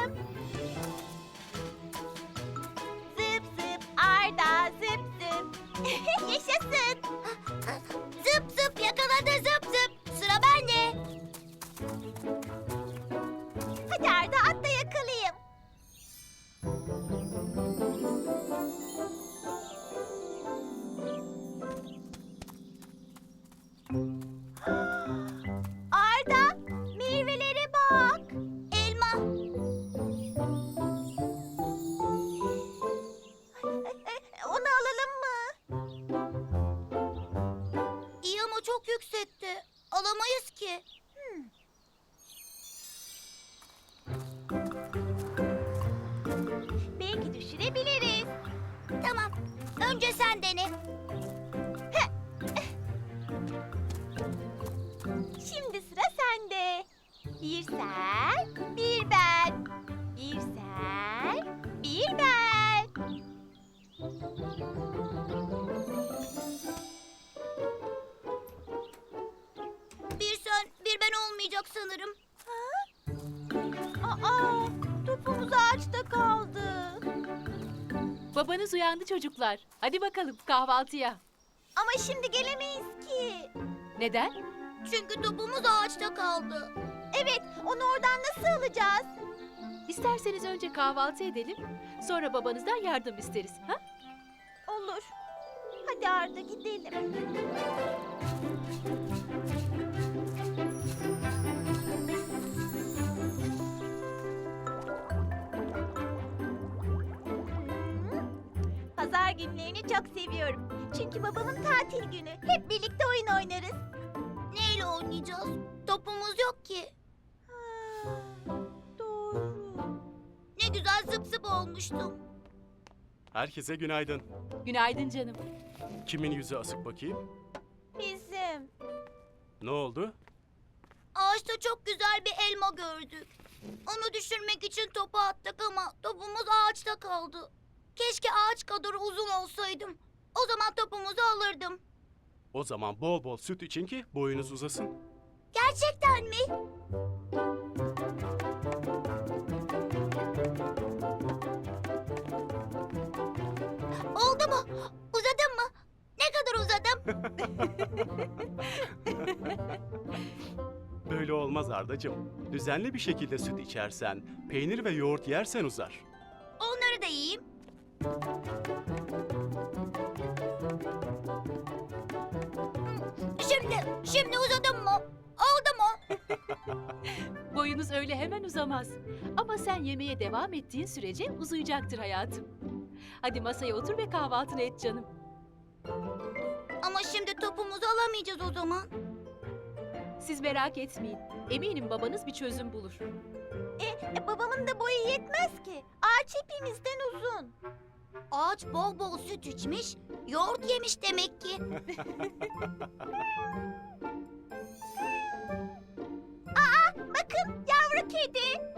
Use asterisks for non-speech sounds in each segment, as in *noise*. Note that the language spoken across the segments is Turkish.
bakalım. Zıp zıp Arda zıp zıp. *laughs* Yaşasın. Zıp zıp yakaladı zıp zıp. Sıra bende. Hadi Arda at da yakalayayım. Arda, Alamayız ki. Belki düşürebiliriz. Tamam. Önce sen dene. Şimdi sıra sende. Bir sen, bir ben. Olmayacak sanırım. Aa, topumuz ağaçta kaldı. Babanız uyandı çocuklar. Hadi bakalım kahvaltıya. Ama şimdi gelemeyiz ki. Neden? Çünkü topumuz ağaçta kaldı. Evet, onu oradan nasıl alacağız? İsterseniz önce kahvaltı edelim. Sonra babanızdan yardım isteriz. Ha? Olur. Hadi Arda gidelim. Pazar günlerini çok seviyorum. Çünkü babamın tatil günü. Hep birlikte oyun oynarız. Neyle oynayacağız? Topumuz yok ki. Ha, doğru. Ne güzel zıp zıp olmuştum. Herkese günaydın. Günaydın canım. Kimin yüzü asık bakayım? Bizim. Ne oldu? Ağaçta çok güzel bir elma gördük. Onu düşürmek için topu attık ama topumuz ağaçta kaldı. Keşke ağaç kadar uzun olsaydım. O zaman topumuzu alırdım. O zaman bol bol süt için ki boyunuz uzasın. Gerçekten mi? Oldu mu? Uzadım mı? Ne kadar uzadım? *laughs* Böyle olmaz Ardacığım. Düzenli bir şekilde süt içersen, peynir ve yoğurt yersen uzar. Onları da yiyeyim. Şimdi, uzadım mı? Oldu mu? *laughs* Boyunuz öyle hemen uzamaz. Ama sen yemeğe devam ettiğin sürece uzayacaktır hayatım. Hadi masaya otur ve kahvaltını et canım. Ama şimdi topumuzu alamayacağız o zaman. Siz merak etmeyin. Eminim babanız bir çözüm bulur. E, e, babamın da boyu yetmez ki. Ağaç hepimizden uzun. Ağaç bol bol süt içmiş, yoğurt yemiş demek ki. *laughs* Bakın yavru kedi. *laughs*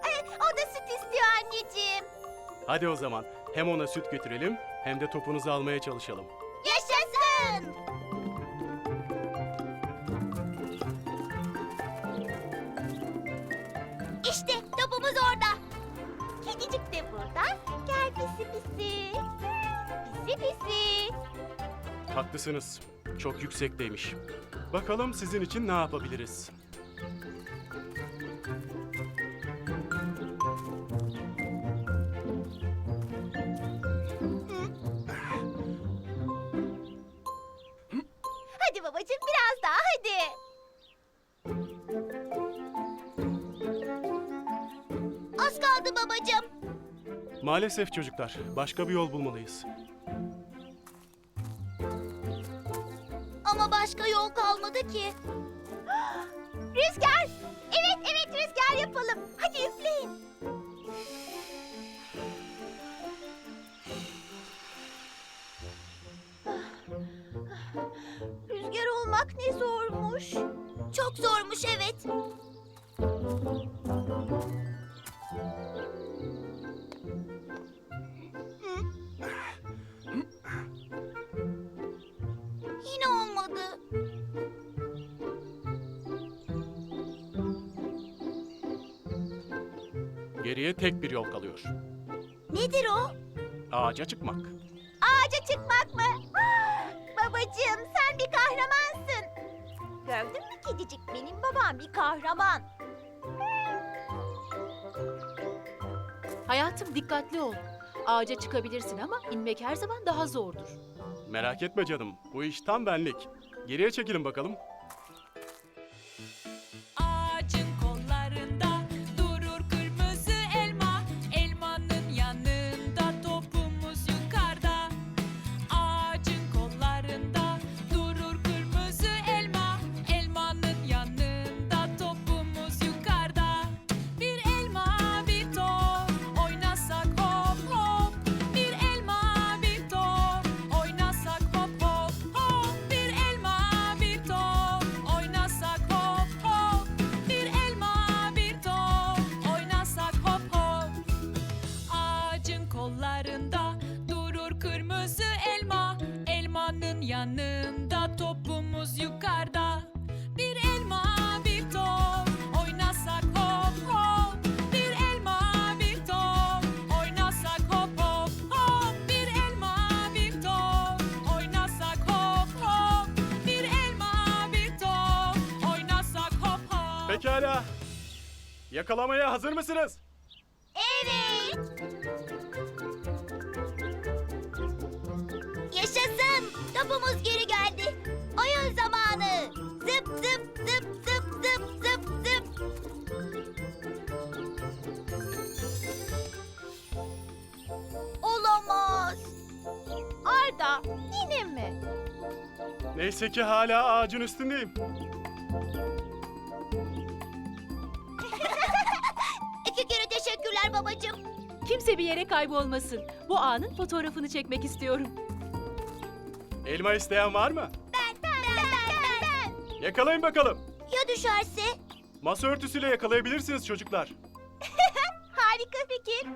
E, o da süt istiyor anneciğim. Hadi o zaman hem ona süt götürelim hem de topunuzu almaya çalışalım. Yaşasın! Pisi pisi. Pisi. Haklısınız. Çok yüksekteymiş. Bakalım sizin için ne yapabiliriz? Maalesef çocuklar, başka bir yol bulmalıyız. Ama başka yol kalmadı ki. Rüzgar! Evet evet rüzgar yapalım. Hadi üfleyin. Rüzgar olmak ne zormuş. Çok zormuş evet. Yine olmadı. Geriye tek bir yol kalıyor. Nedir o? Ağaca çıkmak. Ağaca çıkmak mı? Ah, Babacığım sen bir kahramansın. Gördün mü kedicik benim babam bir kahraman. Hayatım dikkatli ol. Ağaca çıkabilirsin ama inmek her zaman daha zordur. Merak etme canım. Bu iş tam benlik. Geriye çekilin bakalım. Pekala. Yakalamaya hazır mısınız? Evet. Yaşasın. Topumuz geri geldi. Oyun zamanı. Zıp zıp zıp zıp zıp zıp zıp. Olamaz. Arda yine mi? Neyse ki hala ağacın üstündeyim. Teşekkürler babacığım. Kimse bir yere kaybolmasın. Bu anın fotoğrafını çekmek istiyorum. Elma isteyen var mı? Ben, ben, ben, ben, ben. Yakalayın bakalım. Ya düşerse? Masa örtüsüyle yakalayabilirsiniz çocuklar. *laughs* Harika fikir.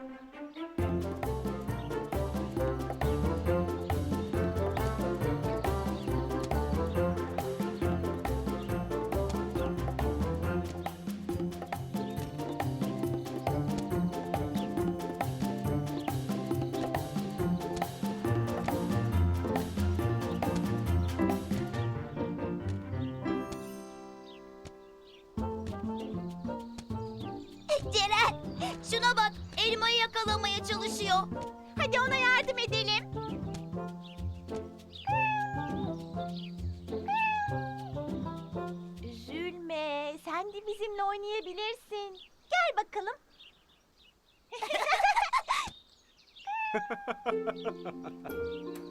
Ceren, şuna bak. Elmayı yakalamaya çalışıyor. Hadi ona yardım edelim. Üzülme. Sen de bizimle oynayabilirsin. Gel bakalım.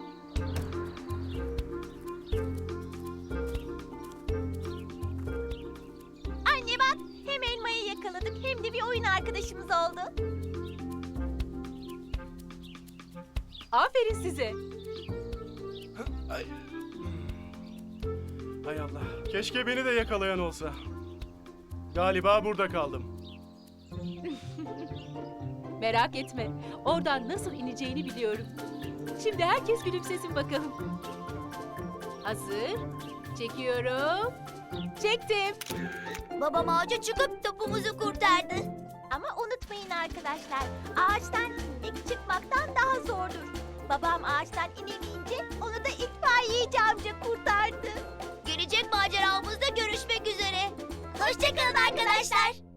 *laughs* yakaladık hem de bir oyun arkadaşımız oldu. Aferin size. Ay. Hay Allah. Keşke beni de yakalayan olsa. Galiba burada kaldım. *laughs* Merak etme. Oradan nasıl ineceğini biliyorum. Şimdi herkes gülümsesin bakalım. Hazır. Çekiyorum. Çektim. Babam ağaca çıkıp topumuzu kurtardı. Ama unutmayın arkadaşlar, ağaçtan inmek çıkmaktan daha zordur. Babam ağaçtan inemeyince onu da itfaiyeci amca kurtardı. Gelecek maceramızda görüşmek üzere. Hoşçakalın arkadaşlar.